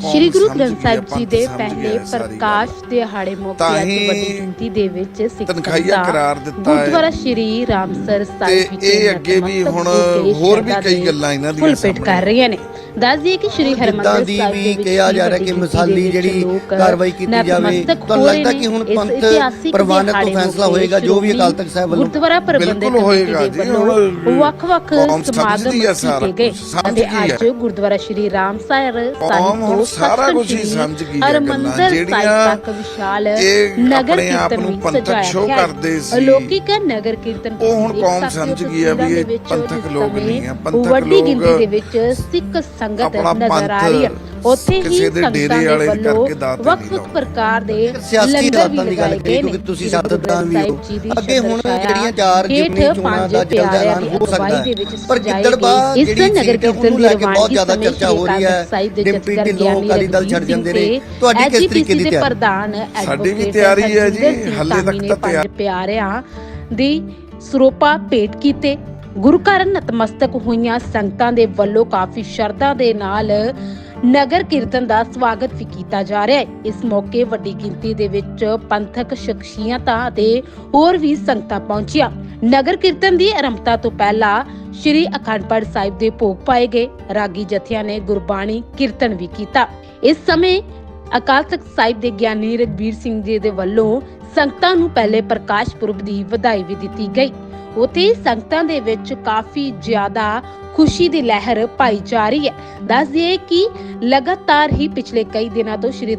ਸ਼੍ਰੀ ਗੁਰੂ ਗ੍ਰੰਥ ਸਾਹਿਬ ਜੀ ਦੇ ਪਹਿਲੇ। ਪ੍ਰਕਾਸ਼ ਦਿਹਾੜੇ ਮੌਕੇ ਅੱਜ ਵੱਡੀ ਗਿਣਤੀ ਦੇ ਵਿੱਚ ਸਿੱਖ ਤਨਖਾਹੀਆ ਕਰਾਰ ਦਿੱਤਾ ਹੈ। ਗੁਰਦੁਆਰਾ ਸ਼੍ਰੀ ਰਾਮਸਰ ਸਾਹਿਬ ਵਿਖੇ ਇਹ ਅੱਗੇ ਵੀ ਹੁਣ ਹੋਰ ਵੀ ਕਈ ਗੱਲਾਂ ਇਹਨਾਂ ਦੀਆਂ ਫੁੱਲ। ਕਰ ਰਹੀਆਂ ਨੇ ਦੱਸ ਦਈਏ ਕਿ ਸ਼੍ਰੀ ਹਰਮੰਦਰ ਸਾਹਿਬ ਦੇ ਵਿੱਚ ਕਿਹਾ ਜਾ ਰਿਹਾ ਕਿ ਮਿਸਾਲੀ ਜਿਹੜੀ ਕਾਰਵਾਈ ਕੀਤੀ ਜਾਵੇ ਰਹੇ ਲੱਗਦਾ। ਕਿ ਹੁਣ ਪੰਥ ਪ੍ਰਵਾਨਿਤ ਤੋਂ ਫੈਸਲਾ ਹੋਏਗਾ ਜੋ ਵੀ ਅਕਾਲ ਤਖਤ ਸਾਹਿਬ ਵੱਲੋਂ ਗੁਰਦੁਆਰਾ ਪ੍ਰਬੰਧਕ ਬਿਲਕੁਲ ਕਮੇਟੀ ਹੋਏਗਾ ਦੇ ਜੀ, ਵੱਲੋਂ ਵੱਖ-ਵੱਖ ਸਮਾਗਮ ਕੀਤੇ ਗਏ ਅਤੇ। ਅੱਜ ਗੁਰਦੁਆਰਾ ਸ਼੍ਰੀ ਰਾਮਸਾਇਰ ਕੌਮ ਸਾਹਿਬ ਹੁਣ ਤੋਂ ਸਾਰਾ ਸੱਚਖੰਡ ਕੁਛ ਹੀ ਸ਼੍ਰੀ ਸਮਝ ਗਈ ਹੈ ਹਰਿਮੰਦਰ ਗੱਲਾਂ, ਸਾਹਿਬ ਜਿਹੜੀਆਂ ਤੱਕ ਵਿਸ਼ਾਲ ਇਹ ਨਗਰ ਕੀਰਤਨ ਨੂੰ ਪੰਥਕ। ਕਰਦੇ ਸੀ। ਅਲੌਕਿਕ ਨਗਰ ਕੀਰਤਨ ਉਹ ਹੁਣ ਤੁਸੀਂ ਕੌਮ ਸਮਝ ਗਈ ਵੀ ਇਹ ਪੰਥਕ ਲੋਕ ਨਹੀਂ ਪੰਥਕ ਵੱਡੀ ਗਿਣਤੀ ਦੇ ਵਿੱਚ ਸਿੱਖ ਸੰਗਤ ਨਜ਼ਰ ਆ ਰਹੀ ਹੈ। ਉੱਥੇ ਹੀ ਸੰਗਤਾਂ ਦੇ ਵਾਲੇ ਵੱਖ-ਵੱਖ। ਪ੍ਰਕਾਰ ਦੇ ਲੰਗਰ ਵੀ ਹਾਲਾਤਾਂ ਦੀ ਗੱਲ ਲਗਾਏ ਕਰੀ ਗਏ ਕਿਉਂਕਿ ਨੇ ਤੁਸੀਂ ਸਿਆਸਤਦਾਨ ਵੀ ਹੋ। ਅੱਗੇ ਹੁਣ ਜਿਹੜੀਆਂ ਚਾਰ ਜਿਮਨੀ ਚੋਣਾਂ ਦਾ ਜਲਦ ਐਲਾਨ ਹੋ ਸਕਦਾ ਹੈ। ਪਰ। ਇਸ ਜਿਹੜੀ ਨਗਰ ਕੀਰਤਨ ਦੀ ਰਵਾਨਗੀ ਜ਼ਿਆਦਾ ਚਰਚਾ ਹੋ ਰਹੀ ਹੈ। ਡਿਪਟੀ ਢਿੱਲੋਂ ਅਕਾਲੀ ਦਲ ਛੱਡ ਜਾਂਦੇ ਨੇ। ਤੁਹਾਡੀ ਕਿਸ ਤਰੀਕੇ ਦੀ ਤਿਆਰੀ? ਪ੍ਰਧਾਨ ਸਾਡੀ ਵੀ ਤਿਆਰੀ ਹੈ ਜੀ, ਹਾਲੇ ਤੱਕ ਤਾਂ ਤਿਆਰੀ- ਪਿਆਰਿਆਂ ਦੀ ਸਰੋਪਾ ਭੇਟ ਕੀਤੇ। ਗੁਰੂ ਘਰ ਨਤਮਸਤਕ ਹੋਈਆਂ ਸੰਗਤਾਂ ਦੇ ਵੱਲੋਂ ਕਾਫੀ ਸ਼ਰਧਾ ਦੇ ਨਾਲ ਨਗਰ ਕੀਰਤਨ ਦਾ ਸਵਾਗਤ ਵੀ ਕੀਤਾ ਜਾ ਰਿਹਾ ਹੈ। ਇਸ ਮੌਕੇ ਵੱਡੀ ਗਿਣਤੀ ਦੇ ਵਿੱਚ ਪੰਥਕ ਸ਼ਖਸੀਅਤਾਂ ਅਤੇ ਹੋਰ ਵੀ ਸੰਗਤਾਂ ਪਹੁੰਚੀਆਂ। ਨਗਰ ਕੀਰਤਨ ਦੀ ਆਰੰਭਤਾ ਤੋਂ ਪਹਿਲਾਂ ਸ਼੍ਰੀ ਅਖੰਡ ਪਾਠ ਸਾਹਿਬ ਦੇ ਭੋਗ ਪਾਏ ਗਏ। ਰਾਗੀ ਜਥਿਆਂ ਨੇ ਗੁਰਬਾਣੀ ਕੀਰਤਨ ਵੀ ਕੀਤਾ। ਇਸ ਸਮੇਂ ਅਕਾਲ ਤਖਤ ਸਾਹਿਬ ਦੇ ਗਿਆਨੀ ਰਗਬੀਰ ਸਿੰਘ ਜੀ ਦੇ ਵੱਲੋਂ ਸੰਗਤਾਂ ਨੂੰ ਪਹਿਲੇ ਪ੍ਰਕਾਸ਼ ਪੁਰਬ ਦੀ ਵਧਾਈ ਵੀ ਦਿੱਤੀ ਗਈ। ਉਥੇ ਸੰਗਤਾਂ ਦੇ ਵਿੱਚ ਕਾਫੀ ਜ਼ਿਆਦਾ ਖੁਸ਼ੀ ਦੀ ਲਹਿਰ ਪਾਈ ਜਾ ਰਹੀ ਹੈ। ਦੱਸ ਦਈਏ ਕਿ ਲਗਾਤਾਰ ਹੀ ਪਿਛਲੇ ਕਈ ਦਿਨਾਂ ਤੋਂ ਸ਼੍ਰੀ